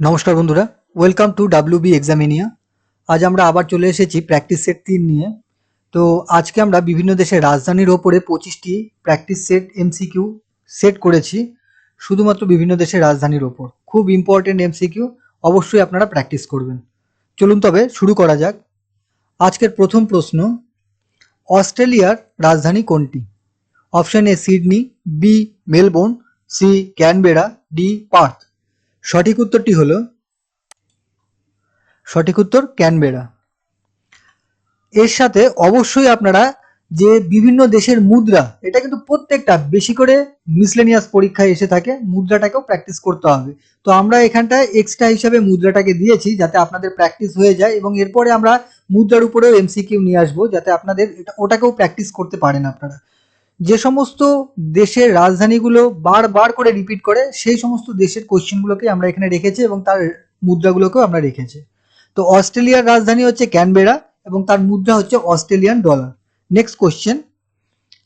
নমস্কার বন্ধুরা welcome to W B এক্সামিনিয়া আজ আমরা আবার চলে এসেছি প্র্যাকটিস সেট তিন নিয়ে। তো আজকে আমরা বিভিন্ন দেশের রাজধানীর ওপরে পঁচিশটি প্র্যাকটিস সেট এমসিকিউ সেট করেছি, শুধুমাত্র বিভিন্ন দেশের রাজধানীর ওপর। খুব ইম্পর্টেন্ট এমসিকিউ অবশ্যই আপনারা প্র্যাকটিস করবেন। চলুন তবে শুরু করা যাক। আজকের প্রথম প্রশ্ন, অস্ট্রেলিয়ার রাজধানী কোনটি? Option A Sydney, B Melbourne, C Canberra, D Perth. সঠিক উত্তরটি হলো, সঠিক উত্তর ক্যানবেরা। এর সাথে অবশ্যই আপনারা যে বিভিন্ন দেশের মুদ্রা, এটা কিন্তু প্রত্যেকটা, বেশি করে মিসলেনিয়াস পরীক্ষায় এসে থাকে, মুদ্রাটাকেও প্র্যাকটিস করতে হবে। তো আমরা এখানটায় এক্সট্রা হিসাবে মুদ্রাটাকে দিয়েছি যাতে আপনাদের প্র্যাকটিস হয়ে যায় এবং এরপরে আমরা মুদ্রার উপরেও এমসিকিউ নিয়ে আসব যাতে আপনাদের এটা, ওটাকেও প্র্যাকটিস করতে পারেন আপনারা। যে সমস্ত দেশের রাজধানীগুলো বারবার করে রিপিট করে, সেই সমস্ত দেশের কোশ্চেনগুলোকে আমরা এখানে রেখেছি এবং তার মুদ্রাগুলোকেও আমরা রেখেছি। তো অস্ট্রেলিয়ার রাজধানী হচ্ছে ক্যানবেরা এবং তার মুদ্রা হচ্ছে অস্ট্রেলিয়ান ডলার নেক্সট কোশ্চেন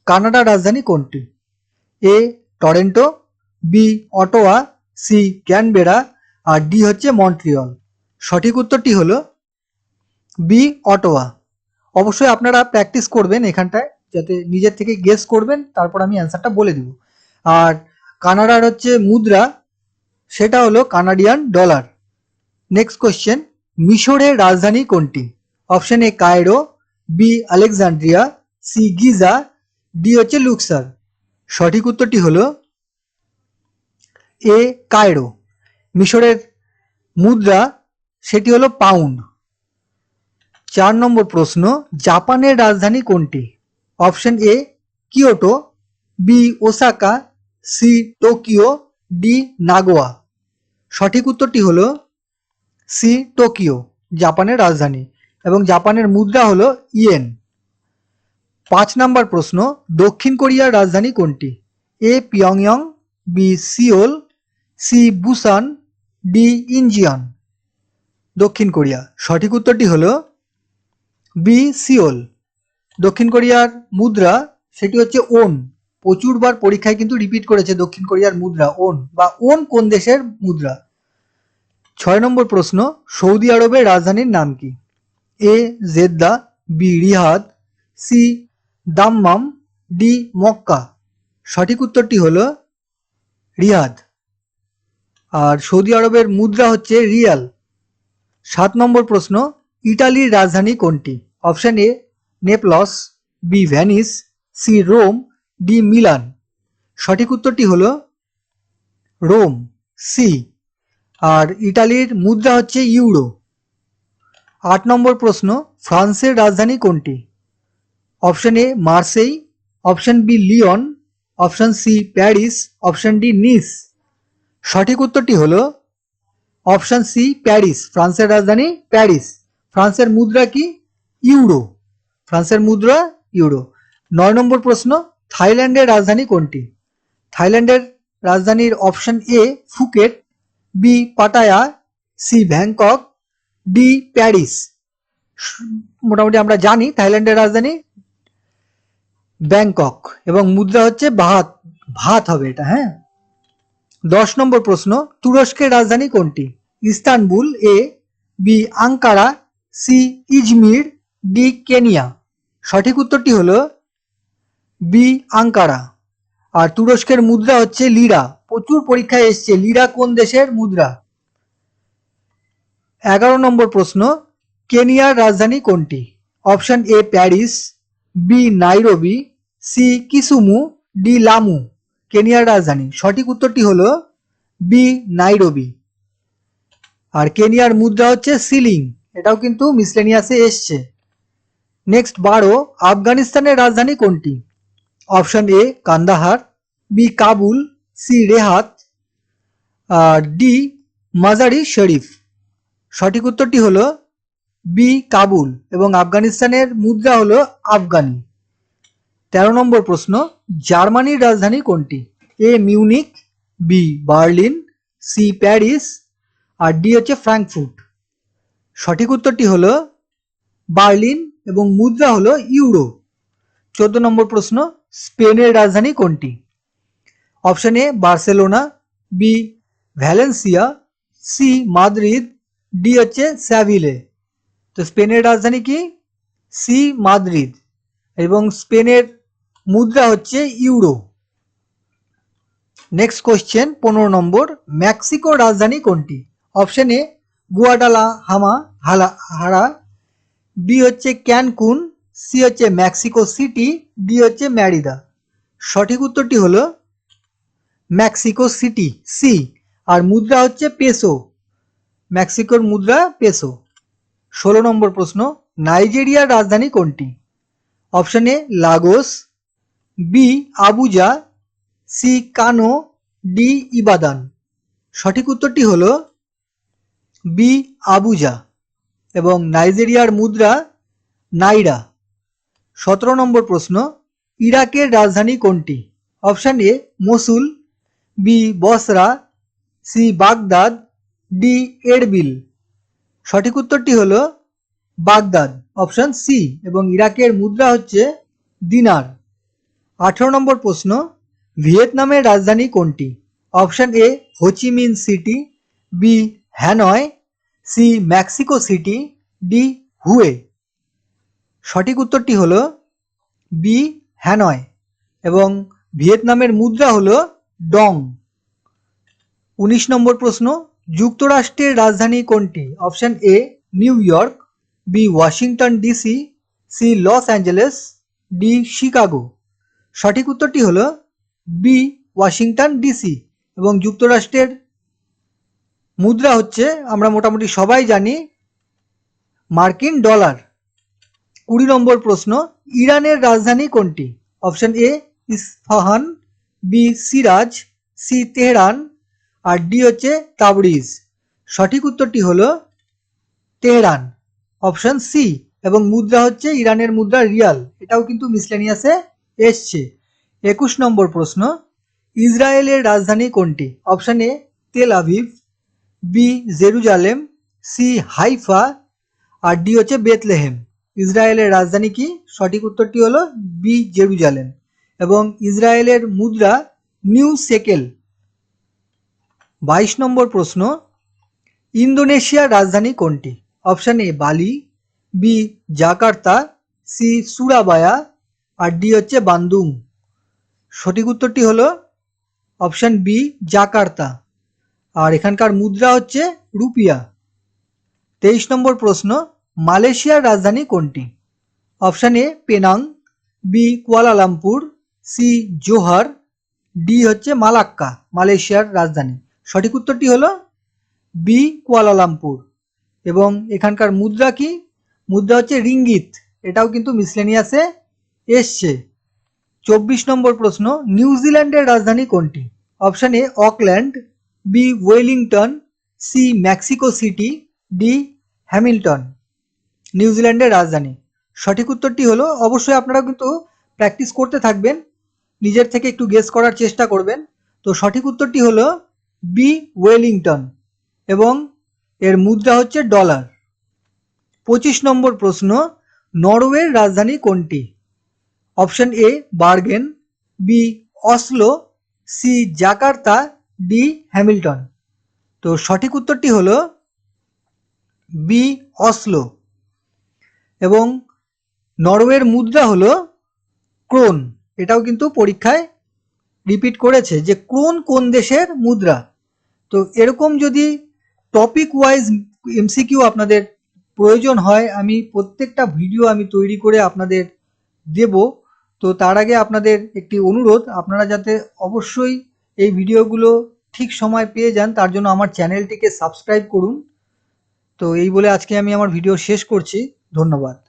কানাডার রাজধানী কোনটি? A Toronto B Ottawa C Canberra, R D হচ্ছে মন্ট্রিয়ল। সঠিক উত্তরটি হলো বি অটোয়া। অবশ্যই আপনারা প্র্যাকটিস করবেন এখানটায়। যাতে নিজের থেকে গেস করবেন, তারপর আমি অ্যান্সারটা বলে দিব। আর কানাডার হচ্ছে মুদ্রা, সেটা হলো কানাডিয়ান ডলার নেক্সট কোয়েশ্চেন মিশরের রাজধানী কোনটি? Option A Cairo B Alexandria C Giza D হচ্ছে লুকসার সঠিক উত্তরটি হলো এ কায়রো মিশরের মুদ্রা, সেটি হলো পাউন্ড চার নম্বর প্রশ্ন, জাপানের রাজধানী কোনটি? Option A Kyoto B Osaka C Tokyo D Nagoya. সঠিক উত্তরটি হল সি টোকিও, জাপানের রাজধানী। এবং জাপানের মুদ্রা হল ইয়েন। পাঁচ নম্বর প্রশ্ন, দক্ষিণ কোরিয়ার রাজধানী কোনটি? A পিয়ংয়ং B Seoul C Busan D Incheon দক্ষিণ কোরিয়া। সঠিক উত্তরটি হল বি সিওল। দক্ষিণ কোরিয়ার মুদ্রা, সেটি হচ্ছে ওন। প্রচুরবার পরীক্ষায় কিন্তু রিপিট করেছে দক্ষিণ কোরিয়ার মুদ্রা, ওন। বা ওন কোন দেশের মুদ্রা? ছয় নম্বর প্রশ্ন, সৌদি আরবের রাজধানীর নাম কি? A, Jeddah, B, Riyadh, C, Dammam, D, Mecca. সঠিক উত্তরটি হলো রিয়াদ আর সৌদি আরবের মুদ্রা হচ্ছে রিয়াল। সাত নম্বর প্রশ্ন, ইটালির রাজধানী কোনটি? Option A Naples B Venice C Rome D Milan সঠিক উত্তরটি হলো রোম সি আর ইটালির মুদ্রা হচ্ছে ইউরো। আট নম্বর প্রশ্ন, ফ্রান্সের রাজধানী কোনটি? Option A, Marseille. Option B, Lyon. Option C, Paris. Option D, Nice. সঠিক উত্তরটি হলো অপশন সি, প্যারিস। ফ্রান্সের রাজধানী প্যারিস। ফ্রান্সের মুদ্রা কি? ইউরো। ফ্রান্সের মুদ্রা, ইউরো। নয় নম্বর প্রশ্ন, থাইল্যান্ডের রাজধানী কোনটি? থাইল্যান্ডের রাজধানীর option A, Phuket, B, Pattaya, C, Bangkok, D, Paris. মোটামুটি আমরা জানি থাইল্যান্ডের রাজধানী ব্যাংকক এবং মুদ্রা হচ্ছে ভাত ভাত হবে এটা হ্যাঁ? দশ নম্বর প্রশ্ন, তুরস্কের রাজধানী কোনটি? Istanbul, A, B, Ankara, C, Izmir, D, Kenya. সঠিক উত্তরটি হলো বি, আঙ্কারা। আর তুরস্কের মুদ্রা হচ্ছে লিরা। প্রচুর পরীক্ষায় এসছে, লিরা কোন দেশের মুদ্রা? এগারো নম্বর প্রশ্ন, কেনিয়ার রাজধানী কোনটি? Option A, Paris, B, Nairobi, C, Kisumu, D, Lamu. কেনিয়ার রাজধানী। সঠিক উত্তরটি হলো বি, নাইরোবি। আর কেনিয়ার মুদ্রা হচ্ছে সিলিং। এটাও কিন্তু মিসলেনিয়াসে এসছে। নেক্সট বারো, আফগানিস্তানের রাজধানী কোনটি? Option A Kandahar B Kabul C Rehat D মাজারি শরীফ। সঠিক উত্তরটি হল বি কাবুল এবং আফগানিস্তানের মুদ্রা হল আফগানি। তেরো নম্বর প্রশ্ন, জার্মানির রাজধানী কোনটি? A Munich B Berlin C Paris, R D হচ্ছে ফ্র্যাঙ্কফুর্ট। সঠিক উত্তরটি হল বার্লিন এবং মুদ্রা হলো ইউরো। চোদ্দ নম্বর প্রশ্ন, স্পেনের রাজধানী কোনটি? Option A, Barcelona B Valencia C Madrid D হচ্ছে স্যাভিলে। তো স্পেনের রাজধানী কি? C Madrid. এবং স্পেনের মুদ্রা হচ্ছে ইউরো। নেক্সট কোশ্চেন পনেরো নম্বর, মেক্সিকোর রাজধানী কোনটি? অপশন এ গুয়াডালা হামা হালা হারা বি হচ্ছে ক্যানকুন সি হচ্ছে মেক্সিকো সিটি ডি হচ্ছে ম্যারিদা। সঠিক উত্তরটি হলো মেক্সিকো সিটি সি আর মুদ্রা হচ্ছে পেসো। মেক্সিকোর মুদ্রা পেসো। ষোলো নম্বর প্রশ্ন, নাইজেরিয়ার রাজধানী কোনটি? Option A, Lagos B Abuja C Kano D Ibadan. সঠিক উত্তরটি হলো বি আবুজা। এবং নাইজেরিয়ার মুদ্রা নাইরা। সতেরো নম্বর প্রশ্ন, ইরাকের রাজধানী কোনটি? Option A, Mosul, B, Basra, C, Baghdad, D, Erbil. সঠিক উত্তরটি হলো বাগদাদ। অপশান সি, এবং ইরাকের মুদ্রা হচ্ছে দিনার। আঠেরো নম্বর প্রশ্ন, ভিয়েতনামের রাজধানী কোনটি? Option A Ho Chi Minh City, B, Hanoi C Mexico City, D Hue. সঠিক উত্তরটি হলো বি হ্যানয় এবং ভিয়েতনামের মুদ্রা হলো ডং। উনিশ নম্বর প্রশ্ন, যুক্তরাষ্ট্রের রাজধানী কোনটি? Option A, New York, B Washington DC, C Los Angeles, D Chicago. সঠিক উত্তরটি হলো বি ওয়াশিংটন ডিসি এবং যুক্তরাষ্ট্রের মুদ্রা হচ্ছে, আমরা মোটামুটি সবাই জানি, মার্কিন ডলার। কুড়ি নম্বর প্রশ্ন, ইরানের রাজধানী কোনটি? Option A, Isfahan, B, Shiraz, C, Tehran, R D হচ্ছে তাবরিজ। সঠিক উত্তরটি হল তেহরান। অপশন সি, এবং মুদ্রা হচ্ছে ইরানের মুদ্রা রিয়াল। এটাও কিন্তু মিসলেনিয়াসে এসছে। একুশ নম্বর প্রশ্ন, ইসরায়েলের রাজধানী কোনটি? Option A, Tel Aviv B Jerusalem C Haifa R D হচ্ছে বেতলেহেম ইসরায়েলের রাজধানী কি? সঠিক উত্তরটি হলো বি জেরুজালেম এবং ইসরায়েলের মুদ্রা নিউ সেকেল বাইশ নম্বর প্রশ্ন, ইন্দোনেশিয়ার রাজধানী কোনটি? Option A, Bali B Jakarta C Surabaya, R D হচ্ছে বান্দুং। সঠিক উত্তরটি হলো অপশান বি জাকার্তা। আর এখানকার মুদ্রা হচ্ছে রুপিয়া। তেইশ নম্বর প্রশ্ন, মালয়েশিয়ার রাজধানী কোনটি? Option A, Penang, B, Kuala Lumpur, C, Johor, D হচ্ছে মালাক্কা, মালয়েশিয়ার রাজধানী। সঠিক উত্তরটি হলো বি, কুয়ালালামপুর। এবং এখানকার মুদ্রা কি? মুদ্রা হচ্ছে রিঙ্গিত, এটাও কিন্তু মিসলেনিয়াসে এসছে। চব্বিশ নম্বর প্রশ্ন, নিউজিল্যান্ডের রাজধানী কোনটি? Option A, Auckland B Wellington, C Mexico City, D Hamilton, নিউজিল্যান্ডের রাজধানী। সঠিক উত্তরটি হলো, অবশ্যই আপনারা কিন্তু প্র্যাকটিস করতে থাকবেন, নিজের থেকে একটু গেস করার চেষ্টা করবেন। তো সঠিক উত্তরটি হলো বি ওয়েলিংটন এবং এর মুদ্রা হচ্ছে ডলার। পঁচিশ নম্বর প্রশ্ন, নরওয়ের রাজধানী কোনটি? Option A Bergen, B Oslo, C Jakarta D Hamilton. তো সঠিক উত্তরটি হলো বি অসলো। এবং নরওয়ের মুদ্রা হলো ক্রোন। এটাও কিন্তু পরীক্ষায় রিপিট করেছে যে ক্রোন কোন দেশের মুদ্রা। তো এরকম যদি টপিক ওয়াইজ এমসিকিউ আপনাদের প্রয়োজন হয়, আমি প্রত্যেকটা ভিডিও আমি তৈরি করে আপনাদের দেব। তো তার আগে আপনাদের একটি অনুরোধ, আপনারা যাতে অবশ্যই এই ভিডিওগুলো ঠিক সময় পেয়ে যান, তার জন্য আমার চ্যানেলটিকে সাবস্ক্রাইব করুন। তো এই বলে আজকে আমি আমার ভিডিও শেষ করছি। ধন্যবাদ।